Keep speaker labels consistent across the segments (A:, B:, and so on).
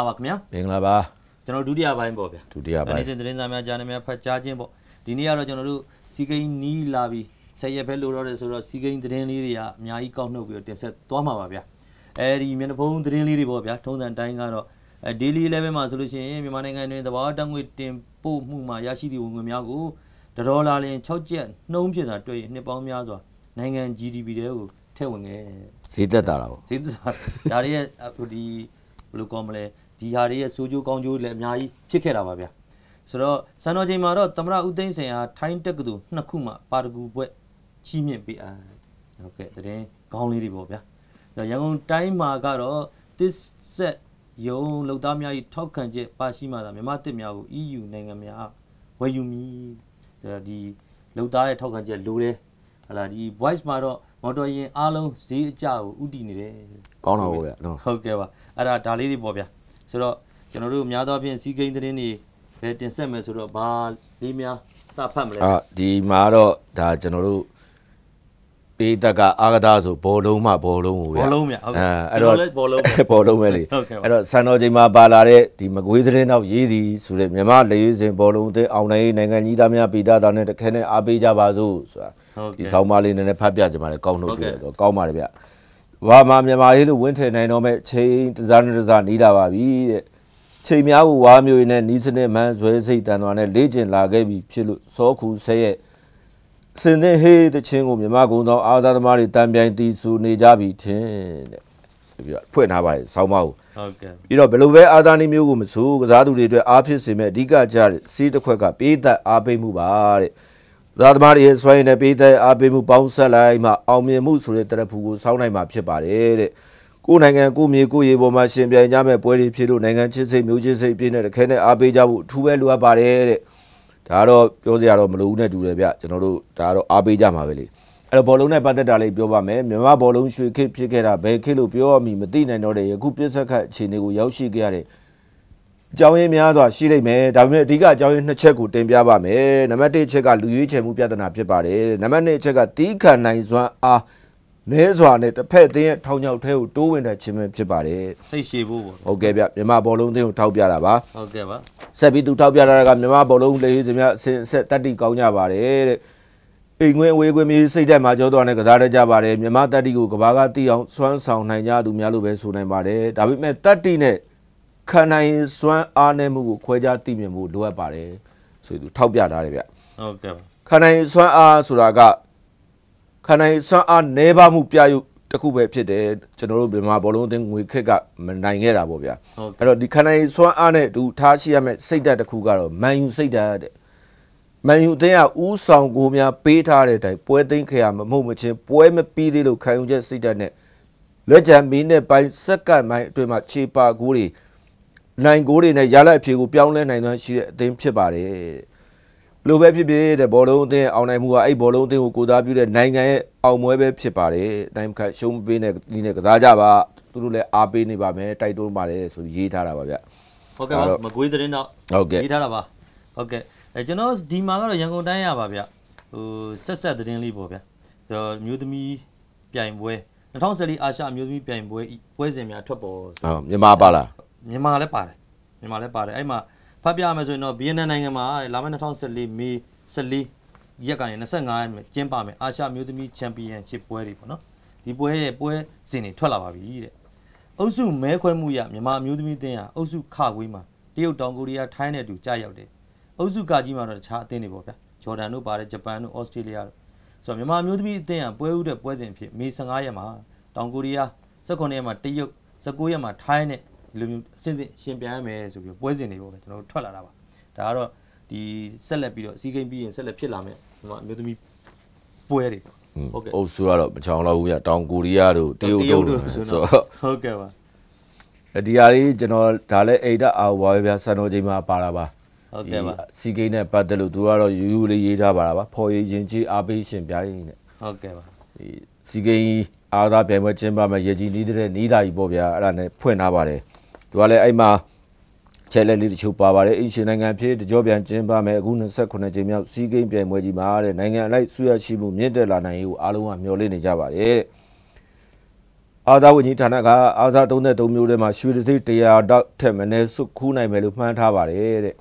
A: မင်္ဂလာပါခင်ဗျာ
B: မင်္ဂလာပါ
A: ကျွန်တော်ဒုတိယပိုင်းပေါ့ဗျာ
B: ဒုတိယပိုင်း
A: နေ့စဉ်သတင်းစာများဂျာနယ်များဖတ်ကြားခြင်းပေါ့ဒီနေ့ကတော့ကျွန်တော်တို့စီကိန်းနီးလာပြီးဆက်ရက်ပဲလိုတော့တယ်ဆိုတော့စီကိန်းသတင်းလေးတွေကအများကြီးကောက်နှုတ်ပြီးတော့တင်ဆက်သွားမှာပါဗျာအဲဒီမျက်နှာဖုံးသတင်းလေးတွေပေါ့ဗျာထုံးစံတိုင်းကတော့အဲ daily level မှာဆိုလို့ရှိရင်မြန်မာနိုင်ငံတွင်သဘာဝတက်ငွေတင်ပို့မှုမှာရရှိသည့်ဝင်ငွေများကိုတစ်ဒေါ်လာလင်6ကျပ်နှုံးဖြစ်တာတွေ့ရင်နှစ်ပေါင်းများစွာနိုင်ငံ GDP တွေကိုထည့်ဝင်ခဲ့
B: ဈေးသက်တာလားဗော
A: ဈေးသက်သာဒါတွေရဲ့အခုဒီဘယ်လိုကောမလဲ ဒီဟာတွေရဲ့စိုးကျိုးကောင်းကျိုးလည်းအများကြီးဖြစ်ခဲ့တာပါဗျာဆိုတော့စံတော်ချိန်မှာတော့သမရဦးသိန်းစင်ဟာထိုင်းတက္ကသိုလ်နှစ်ခုမှပါရဂူဘွဲ့ချီးမြှင့်ပေးအားဟုတ်ကဲ့တရင်ခေါင်းလေးတွေပေါ့ဗျာအဲ့တော့ရန်ကုန်တိုင်းမှာကတော့တစ်ဆက်ယုံလောက်သားများ၏ထောက်ခံချက်ပါရှိမှသာမြန်မာတစ်များကို EU နိုင်ငံများဝယ်ယူမည်ဒါဒီလောက်သားရဲ့ထောက်ခံချက်လိုတယ်ဟလာဒီ voice မှာတော့မော်တော်ယာဉ်အားလုံးဈေးအကျကိုဥတည်နေတယ်
B: ကောင်းတာဗောဗျာနော်
A: ဟုတ်ကဲ့ပါအဲ့ဒါဒါလေးတွေပေါ့ဗျာ ဆိုတော့ကျွန်တော်တို့များသောအားဖြင့်စီကိန်းသတင်းတွေပဲတင်ဆက်မယ်ဆိုတော့ဘာလေးများစဖတ်မလဲ
B: အာဒီမှာတော့ဒါကျွန်တော်တို့ပေးတက်ကအာဂဒါဆိုဘောလုံးမှဘောလုံးကိုဗျာ
A: ဘောလုံးမြဟုတ်ကဲ့
B: အဲအဲ့တော့
A: ကျွန်တော်လည်းဘောလုံးပဲ
B: ဘောလုံးပဲလေ
A: ဟုတ်ကဲ့ပါ
B: အဲ့တော့စံတော်ချိန်မှာပါလာတဲ့ဒီမကွေးသတင်းတော့ရေးသည်ဆိုတဲ့မြမလက်ရွေးစင်ဘောလုံးအသင်းအောင်နိုင်ရေးနိုင်ငံကြီးသားများပြည်သားသားနဲ့တခဲနဲ့အားပေးကြပါစို့ဆိုတာ
A: ဟုတ်
B: ဒီ
A: ကဲ့
B: ဆောင်းပါးလေးနည်းနည်းဖတ်ပြကြပါလေကောင်းလို့
A: ဟုတ်
B: ပြ
A: ကဲ့
B: တော့ကောင်းပါတယ်ဗျ ဘာမှမြန်မာရေးလို့ဝင်းထည်နိုင်တော့မဲ့ချိန်တစ်စားနဲ့တစ်စားနီးလာပါပြီတဲ့ချိန်များကိုဝါမျိုးရင်းနဲ့နီးစနစ်မှန်းဇွဲစိတ်တန်သွားနဲ့လေ့ကျင့်လာခဲ့ပြီဖြစ်လို့စောခုဆဲရဲ့စင်တဲ့ဟေးတချင်းကိုမြန်မာကုံတော်အာသာသမားတွေတံပြိုင်တီးဆူနေကြပြီထင်တဲ့ဆိုပြီးတော့ဖွင့်ထားပါတယ်ဆောင်းပါးကို
A: ဟုတ်ကဲ့
B: ပြီးတော့ဘယ်လိုပဲအာသာနီမျိုးကိုမဆိုကစားသူတွေအတွက်အားဖြစ်စေမဲ့အဓိကကြတဲ့စီးတစ်ခွက်ကပေးသက်အားပေးမှုပါတဲ့ ကစားသမားတွေရဲ့စွမ်းရည်နဲ့ပေးသက်အားပေးမှုပေါင်းဆက်လိုက်မှအောင်မြင်မှုဆိုတဲ့တရဖူကိုစောင်းနိုင်မှာဖြစ်ပါတယ်တဲ့ကိုယ်နိုင်ငံကိုယ်မြေကိုယ်ရေပေါ်မှာရှင်ပြိုင်ကြမဲ့ပွဲတွေဖြစ်လို့နိုင်ငံချစ်စိတ်မျိုးချစ်စိတ်ပြည့်တဲ့တခဲနဲ့အားပေးကြဖို့အထူးပဲလိုအပ်ပါတယ်တဲ့ဒါကတော့ပြောစရာတော့မလိုဘူးနဲ့တူတယ်ဗျကျွန်တော်တို့ဒါကတော့အားပေးကြမှာပဲလေအဲ့တော့ဘောလုံးနဲ့ပတ်သက်တာလေးပြောပါမယ်မြန်မာဘောလုံးရွှေခေတ်ဖြစ်ခဲ့တာဘယ်ခေတ်လို့ပြောရမည်မသိနိုင်တော့တဲ့ယခုပြစ်ဆက်ခတ်အခြေအနေကိုရောက်ရှိခဲ့ရတဲ့ အကြောင်းရင်းများစွာရှိလိမ့်မယ်ဒါပေမဲ့အဓိကအကြောင်းရင်းနှစ်ချက်ကိုတင်ပြပါမယ်နံပါတ်1ချက်ကလူရွေးချယ်မှုပြဿနာဖြစ်ပါတယ်နံပါတ်2ချက်ကတီးခံနိုင်စွမ်းအားနဲစွာနဲ့တစ်ဖက်အသင်းရဲ့ထောင်ချောက်ထဲကိုတိုးဝင်တဲ့ခြင်းပဲဖြစ်ပါတယ်
A: စိတ်ရှည်ဖို့ပေါ့
B: ဟုတ်ကဲ့ဗျမြန်မာဘောလုံးအသင်းကိုထောက်ပြတာပါ
A: ဟုတ်ကဲ့ပါ
B: ဆက်ပြီးသူထောက်ပြတာကမြန်မာဘောလုံးလေးစများအစင်အဆက်တက်တီကောင်းကြပါတယ်တဲ့အိမ်ငွေအဝေးကွင်းမျိုးစိတ်တက်မှာကြောသွားနဲ့ကစားတတ်ကြပါတယ်မြန်မာတက်တီကိုကဘာကတီအောင်စွမ်းဆောင်နိုင်ကြသူများလို့ပဲဆိုနိုင်ပါတယ်ဒါပေမဲ့တက်တီနဲ့ ခံနိုင်စွမ်းအားနည်းမှုကိုခွဲခြားသိမြင်မှုလိုအပ်ပါတယ်ဆိုပြီးသူထောက်ပြထားတယ်ဗျ
A: ဟုတ်ကဲ့ပါ
B: ခံနိုင်စွမ်းအားဆိုတာကခံနိုင်စွမ်းအားနည်းပါးမှုပြရုပ်တစ်ခုပဲဖြစ်တယ်ကျွန်တော်တို့မြန်မာဘောလုံးအသင်းငွေခက်ကမနိုင်ခဲ့တာပေါ့ဗျာ
A: ဟုတ်ကဲ့
B: အဲ့တော့ဒီခံနိုင်စွမ်းအားနဲ့သူထားရှိရမယ့်စိတ်ဓာတ်တစ်ခုကတော့မန်ယူစိတ်ဓာတ်တဲ့မန်ယူအသင်းကဥဆောင်ကိုများပေးထားတဲ့အတိုင်းပွဲသိမ်းခရမမဟုတ်မချင်းပွဲမပြီးသေးလို့ခံယူချက်စိတ်ဓာတ်နဲ့လက်ချံမီနဲ့ပိုင်းစက္ကန့်ပိုင်းအတွင်းမှာခြေပါကိုးတွေ နိုင်ကိုးတွေနဲ့ရလိုက်အဖြေကိုပြောင်းလဲနိုင်သွမ်းရှိတဲ့အသင်းဖြစ်ပါတယ်လိုပဲဖြစ်ဖြစ်တဲ့ဘောလုံးအသင်းအောင်နိုင်မှုကအဲ့ဘောလုံးအသင်းကိုကိုစားပြုတဲ့နိုင်ငံရဲ့အောင်ပွဲပဲဖြစ်ပါတယ်နိုင်ခတ်ရှုံးပေးတဲ့ဒီနဲ့ကစားကြပါသူတို့လည်းအားပေးနေပါမယ်တိုက်တွန်းပါတယ်ဆိုပြီးရေးထားတာပါဗျ
A: ဟုတ်ကဲ့ပါ
B: အဲ့တော့
A: မကွေးသတင်းတော့
B: ဟုတ်ကဲ့
A: ရေးထားတာပါဟုတ်ကဲ့အဲကျွန်တော်ဒီမှာကတော့ရန်ကုန်တိုင်းရပါဗျဟိုဆက်ဆက်သတင်းလေးပေါ့ဗျဆိုတော့မျိုးသမီးပြိုင်ပွဲ2014အာရှမျိုးသမီးပြိုင်ပွဲဤပွဲစဉ်များထွက်ပေါ်
B: ဟုတ်မြန်မာပါလား
A: မြန်မာလည်းပါတယ်မြန်မာလည်းပါတယ်အဲ့မှာဖတ်ပြရမယ်ဆိုရင်တော့ဗီယက်နမ်နိုင်ငံမှာလာမယ့်2014မေ14ရက်ကနေ25ရက်မှာကျင်းပမယ်အာရှမျိုးသမီးချန်ပီယံရှစ်ပွဲတွေပေါ့နော်ဒီပွဲရဲ့ပွဲစဉ်တွေထွက်လာပါပြီတဲ့အုပ်စုမဲခွဲမှုရမြန်မာအမျိုးသမီးအသင်းဟာအုပ်စုခခွေးမှာတရုတ်တောင်ကိုရီးယားထိုင်းနဲ့အတူကြာရောက်တယ်အုပ်စုကကြီးမှာတော့တခြားအသင်းတွေပေါ့ဗျာဂျော်ဒန်တို့ပါတယ်ဂျပန်တို့ဩစတြေးလျတို့ဆိုတော့မြန်မာအမျိုးသမီးအသင်းဟာပွဲဥတဲ့ပွဲစဉ်အဖြစ်မေ15ရက်မှာတောင်ကိုရီးယား18ရက်မှာတရုတ်19ရက်မှာထိုင်းနဲ့ ဒီလိုမျိုးအစင်းစင်းရှင်ပြန်ရမယ်ဆိုပြီးပွဲစဉ်တွေပေါ့ပဲကျွန်တော်တို့ထွက်လာတာပါဒါကတော့ဒီဆက်လက်ပြီးတော့စီးကိန်းပြီးရင်ဆက်လက်ဖြစ်လာမယ်ဟိုမှာအမျိုးသမီးပွဲတွေပေါ့ဟုတ်ကဲ့
B: အုပ်စုကတော့မချောင်တော့ဘူးဗျတောင်ကိုရီးယားတို့တရုတ်တို့
A: ဆို
B: ဆို
A: တော့
B: တော့
A: ဟုတ်ကဲ့ပါ
B: ဒီဟာလေးကျွန်တော်ဒါလည်းအိတ်တက်အောင်ပါပဲဗျစံတော်ချိန်မှာပါတာပါ
A: ဟုတ်ကဲ့ပါ
B: စီကိန်းနဲ့ပတ်သက်လို့သူကတော့ယူယူလေးရေးထားပါတာပါဖော်ရည်ရင်ကြီးအားပေးရှင်ပြိုင်းနဲ့
A: ဟုတ်ကဲ့ပါ
B: ဒီစီကိန်းအားသားပြိုင်ပွဲကျင်းပမယ်ရကြီးနီးတဲ့နီးတာကြီးပေါ့ဗျာအဲ့ဒါနဲ့ဖွင့်ထားပါတယ် သူကလည်းအဲ့မှာချက်လက်လေးတချို့ပါပါတယ်အရှင်နိုင်ငံဖြစ်တကြောပြန်ကျင်းပမယ်အခု28ချိန်မြောက်စီကိန်းပြိုင်ပွဲကြီးမှာတဲ့နိုင်ငံအလိုက်ဆုရရှိမှုမြင့်တက်လာနိုင်ရေးကိုအားလုံးကမျှော်လင့်နေကြပါတယ်အာသာဝန်ကြီးဌာနကအာသာ33မျိုးထဲမှာရွှေတသိန်း100တောက်ထက်မနည်းစုခူးနိုင်မယ်လို့မှန်းထားပါတယ်တဲ့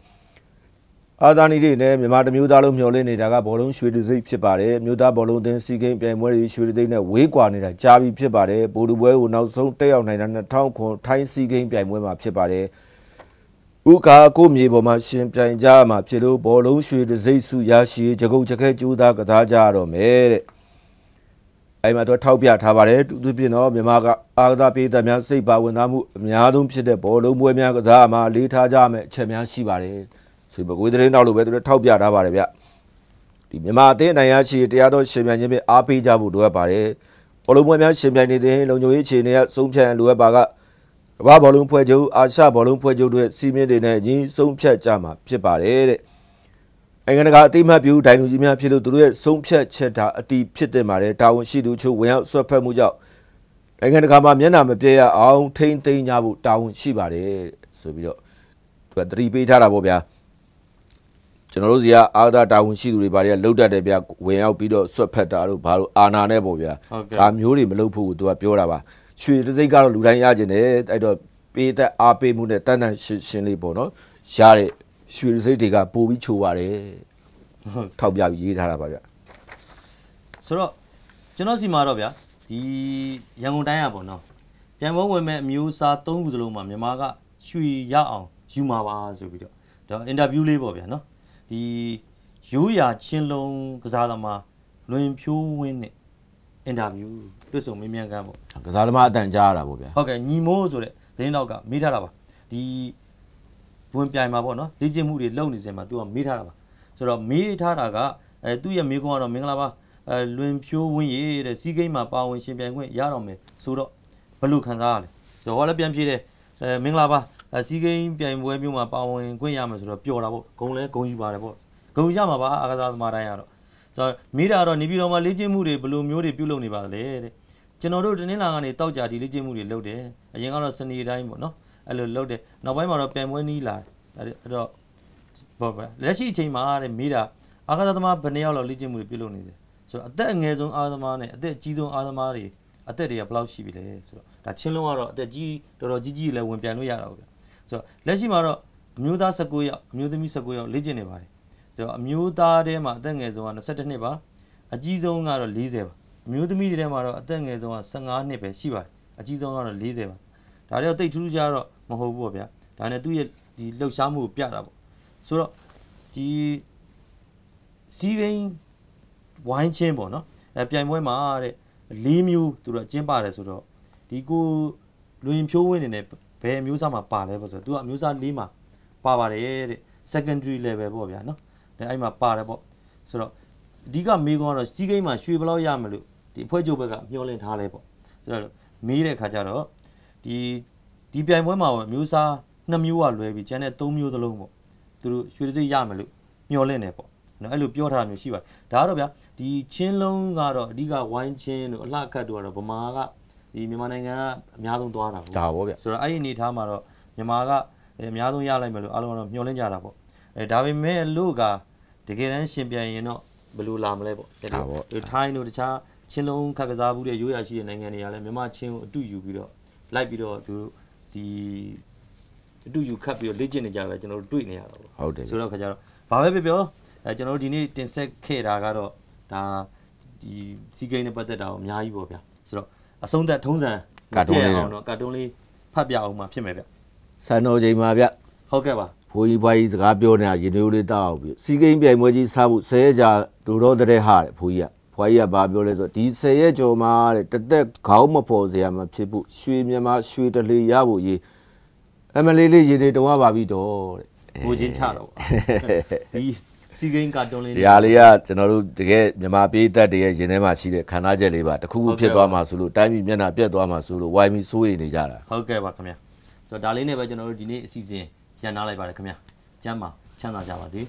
B: အာသာနီတွေနဲ့မြန်မာတမျိုးသားလုံးမျှော်လင့်နေတာကဘောလုံးရွှေတသိန်းဖြစ်ပါတယ်မြို့သားဘောလုံးအသင်းစီကိန်းပြိုင်ပွဲတွေရွှေတသိန်းနဲ့ဝေးကွာနေတာကြာပြီဖြစ်ပါတယ်ဘိုလ်ဒူပွဲကိုနောက်ဆုံးတက်ရောက်နိုင်တာ2000ခွန်ထိုင်းစီကိန်းပြိုင်ပွဲမှာဖြစ်ပါတယ်ဥကာကိုမြေပေါ်မှာရှင်ပြိုင်ကြမှာဖြစ်လို့ဘောလုံးရွှေတသိန်းစုရရှိကြကုတ်ကြခဲကျူးသားကစားကြရတော့မယ်တဲ့အဲ့မှာတော့ထောက်ပြထားပါတယ်တူတူပြင်တော့မြန်မာကအာသာပေးသက်များစိတ်ပါဝင်သားမှုအများဆုံးဖြစ်တဲ့ဘောလုံးပွဲများကစားမှာလေးထားကြမယ်အချက်များရှိပါတယ် ဆိုပကွေးသတင်းနောက်လို့ပဲသူတို့ထောက်ပြထားပါတယ်ဗျဒီမြန်မာအသင်းအနိုင်ရရှိတရားတော်ရှင်ပြိုင်ခြင်းဖြင့်အားပေးကြဖို့လိုအပ်ပါတယ်ဘောလုံးပွဲများရှင်ပြိုင်နေတဲ့လုံခြုံရေးအခြေအနေကစုံဖြတ်လိုအပ်ပါကကမ္ဘာဘောလုံးဖွဲ့ချုပ်အာရှဘောလုံးဖွဲ့ချုပ်တို့ရဲ့စီမင်းတွေနဲ့ညီဆုံးဖြတ်ကြမှာဖြစ်ပါတယ်တဲ့နိုင်ငံတကာအတိမတ်ပြုဒိုင်လူကြီးများဖြစ်လို့သူတို့ရဲ့ဆုံးဖြတ်ချက်တာအတီးဖြစ်တဲ့မှာတဲ့တာဝန်ရှိသူချို့ဝင်ရောက်ဆွတ်ဖက်မှုကြောင့်နိုင်ငံတကာမှာမျက်နှာမပြည့်ရအောင်ထိမ့်သိမ်းကြဖို့တာဝန်ရှိပါတယ်ဆိုပြီးတော့သူကသတိပေးထားတာပေါ့ဗျာ ကျွန်တော်တို့စီကအာသာတာဝန်ရှိသူတွေဘာတွေကလှုပ်တတ်တယ်ဗျာဝင်ရောက်ပြီးတော့ဆွတ်ဖက်တာတို့ဘာလို့အာနာနဲ့ပေါ့ဗျာ
A: ဟုတ်ကဲ့
B: ဒါမျိုးတွေမလုပ်ဖို့သူကပြောတာပါရွှေတစ်စိတ်ကတော့လူတိုင်းရကျင်တယ်အဲ့တော့ပေးသက်အားပေးမှုနဲ့တန်တန်ရှင်းရှင်းလေးပေါ့နော်ရတဲ့ရွှေတစ်စိတ်တွေကပို့ပြီးချိုးပါတယ်
A: ဟုတ်
B: ထောက်ပြပြီးရေးထားတာပါဗျ
A: ဆိုတော့ကျွန်တော်စီမှာတော့ဗျာဒီရန်ကုန်တိုင်းရပေါ့နော်ပြန်ပွဲဝင်မဲ့အမျိုးအစား၃ခုစလုံးမှာမြန်မာကရွှေရအောင်ယူမှာပါဆိုပြီးတော့ဒါအင်တာဗျူးလေးပေါ့ဗျာနော် ဒီရိုးရာချင်းလုံးကစားသမားလွင်ဖြိုးဝင်းနဲ့အင်တာဗျူးတွေ့ဆုံမေးမြန်းခန်းပေါ့
B: ကစားသမားအတန်ကြားရတာပေါ့ဗျာ
A: ဟုတ်ကဲ့ညီမိုးဆိုတဲ့သတင်းတော့ကမေးထားတာပါဒီဝင်ပြိုင်မှာပေါ့နော်လေ့ကျင့်မှုတွေလုပ်နေစင်မှာသူကမေးထားတာပါဆိုတော့မေးထားတာကအဲသူ့ရဲ့မေးခွန်းကတော့မင်္ဂလာပါအဲလွင်ဖြိုးဝင်းရေးတဲ့စီးကိမ်းမှာပါဝင်ရှင်ပြိုင်ခွင့်ရတော့မယ်ဆိုတော့ဘယ်လိုခံစားရလဲဆိုတော့ဟောလည်းပြန်ဖြေတယ်အဲမင်္ဂလာပါ အဲစီးကိမ်းပြိုင်ပွဲမျိုးမှာပါဝင်ခွင့်ရမယ်ဆိုတော့ပျော်တာပေါ့ဂုံလဲဂုံယူပါတယ်ပေါ့ဂုံရမှာပါအာကစားသမားတိုင်းကတော့ဆိုတော့မေးတာကတော့နေပြည်တော်မှာလေ့ကျင့်မှုတွေဘယ်လိုမျိုးတွေပြုလုပ်နေပါသလဲတဲ့ကျွန်တော်တို့တနင်္လာကနေတောက်ကြဒီလေ့ကျင့်မှုတွေလုပ်တယ်အရင်ကတော့စနေတိုင်းပေါ့နော်အဲ့လိုလုပ်တယ်နောက်ပိုင်းမှာတော့ပြန်ပွဲနီးလာတယ်အဲ့တော့ဘောပဲလက်ရှိအချိန်မှာတဲ့မေးတာအာကာသသမားဘယ်နှစ်ယောက်လောက်လေ့ကျင့်မှုတွေပြုလုပ်နေတယ်ဆိုတော့အသက်အငယ်ဆုံးအာကာသမားနဲ့အသက်အကြီးဆုံးအာကာသမားတွေအသက်တွေကဘယ်လောက်ရှိပြီလဲဆိုတော့ဒါချင်းလုံးကတော့အသက်ကြီးတော်တော်ကြီးကြီးလည်းဝင်ပြန်လို့ရတာပေါ့ဗျ ဆိုတော့လက်ရှိမှာတော့အမျိုးသား19ယောက်အမျိုးသမီး19ယောက်လေ့ကျင့်နေပါတယ်ဆိုတော့အမျိုးသားထဲမှာအသက်ငယ်ဆုံးက22နှစ်ပါအကြီးဆုံးကတော့40ပါအမျိုးသမီးတွေထဲမှာတော့အသက်ငယ်ဆုံးက15နှစ်ပဲရှိပါတယ်အကြီးဆုံးကတော့40ပါဒါတွေတော့တိတ်ထူးထူးခြားတော့မဟုတ်ဘူးပေါ့ဗျာဒါနဲ့သူ့ရဲ့ဒီလှုပ်ရှားမှုကိုပြတာပေါ့ဆိုတော့ဒီစီးကိန်းဝိုင်းချင်းပေါ့နော်အဲပြိုင်ပွဲမှာတဲ့၄မျိုးသူတို့ကျင်းပါတယ်ဆိုတော့ဒီကိုလွင်ဖြိုးဝင်းနေနဲ့ ဘယ်အမျိုးသားမှာပါလဲပေါ့ဆိုတော့သူကအမျိုးသား၄မှာပါပါတယ်တဲ့ secondary level ပေါ့ဗျာနော်ဒါအဲ့မှာပါတယ်ပေါ့ဆိုတော့အဓိကမေးခွန်းကတော့စီးကိန်းမှာရွှေဘယ်လောက်ရမလို့ဒီအဖွဲ့ချုပ်ဘက်ကမျှော်လင့်ထားလဲပေါ့ဆိုတော့မေးတဲ့ခါကျတော့ဒီဒီပြိုင်ပွဲမှာပေါ့မျိုးစားနှစ်မျိုးကလွဲပြီးကျန်တဲ့သုံးမျိုးသလုံးပေါ့သူတို့ရွှေတစ်စိတ်ရမလို့မျှော်လင့်နေပေါ့နော်အဲ့လိုပြောထားတာမျိုးရှိပါတယ်ဒါကတော့ဗျာဒီချင်းလုံးကတော့အဓိကဝိုင်းချင်းတို့အလှကတ်တို့ကတော့ဗမာက ဒီမြန်မာနိုင်ငံကအများဆုံးသွားတာပေါ့
B: ဒါပေါ့ဗျာ
A: ဆိုတော့အဲ့ဒီအနေထားမှာတော့မြန်မာကအများဆုံးရလိုက်မယ်လို့အားလုံးကတော့မျှော်လင့်ကြတာပေါ့အဲဒါပေမဲ့လို့ကတကယ်တမ်းရှင်ပြန်ရင်တော့ဘယ်လိုလာမလဲပေါ့တဲ့ဒီထိုင်းတို့တခြားချင်းလုံးခက်ကစားဘူးတဲ့ရိုးရာရှိတဲ့နိုင်ငံတွေကလည်းမြန်မာချင်းကိုအတူယူပြီးတော့လိုက်ပြီးတော့သူတို့ဒီအတူယူခတ်ပြီးတော့လေ့ကျင့်နေကြတယ်ကျွန်တော်တို့တွေ့နေရတာပေါ့
B: ဟုတ်တယ်ဗျ
A: ဆိုတော့ခါကျတော့ဘာပဲပြောပြောအဲကျွန်တော်တို့ဒီနေ့တင်ဆက်ခဲ့တာကတော့ဒါဒီစီကိန်းနဲ့ပတ်သက်တာကိုအများကြီးပေါ့ဗျာဆိုတော့ အဆုံးသက်ထုံးစံအောင်တော့ကာတွန်းလေးဖတ်ပြအောင်မှဖြစ်မယ်ဗျ
B: စံတော်ချိန်မှာဗျ
A: ဟုတ်ကဲ့ပါ
B: ဘိုးကြီးဘွားကြီးစကားပြောနေတာရေမျိုးလေးတောက်အောင်ပြီစီကိန်းပြိုင်ပွဲကြီးစားဖို့ဆယ်ရက်ကြာဒူတော့တဲ့ဟာတဲ့ဘိုးကြီးကဘွားကြီးကဘာပြောလဲဆိုတော့ဒီဆယ်ရက်ကျော်မှာတဲ့တသက်ခေါင်းမဖော်စရာမဖြစ်ဘူးရွှေမြန်မာရွှေတလေရဖို့ရေးအမလေးလေးရေနေတော့ပါပြီတော့တဲ့
A: ဟိုချင်းချတော့ပါဒီ စီကိန်းကာတွန်းလေး
B: ဒီဟာလေးကကျွန်တော်တို့တကယ်မြန်မာပြည်သက်တည်းရဲ့ရင်ထဲမှာရှိတဲ့ခန္ဓာချက်လေးပါတစ်ခုခုဖြစ်သွားမှာဆိုလို့တိုင်းပြည်မျက်နှာပြတ်သွားမှာဆိုလို့ဝိုင်းပြီးစိုးရိမ်နေကြတာ
A: ဟုတ်ကဲ့ပါခင်ဗျာဆိုတော့ဒါလေးနဲ့ပဲကျွန်တော်တို့ဒီနေ့အစီအစဉ်ရန်နာလိုက်ပါတယ်ခင်ဗျာကျမ်းပါချမ်းသာကြပါစေ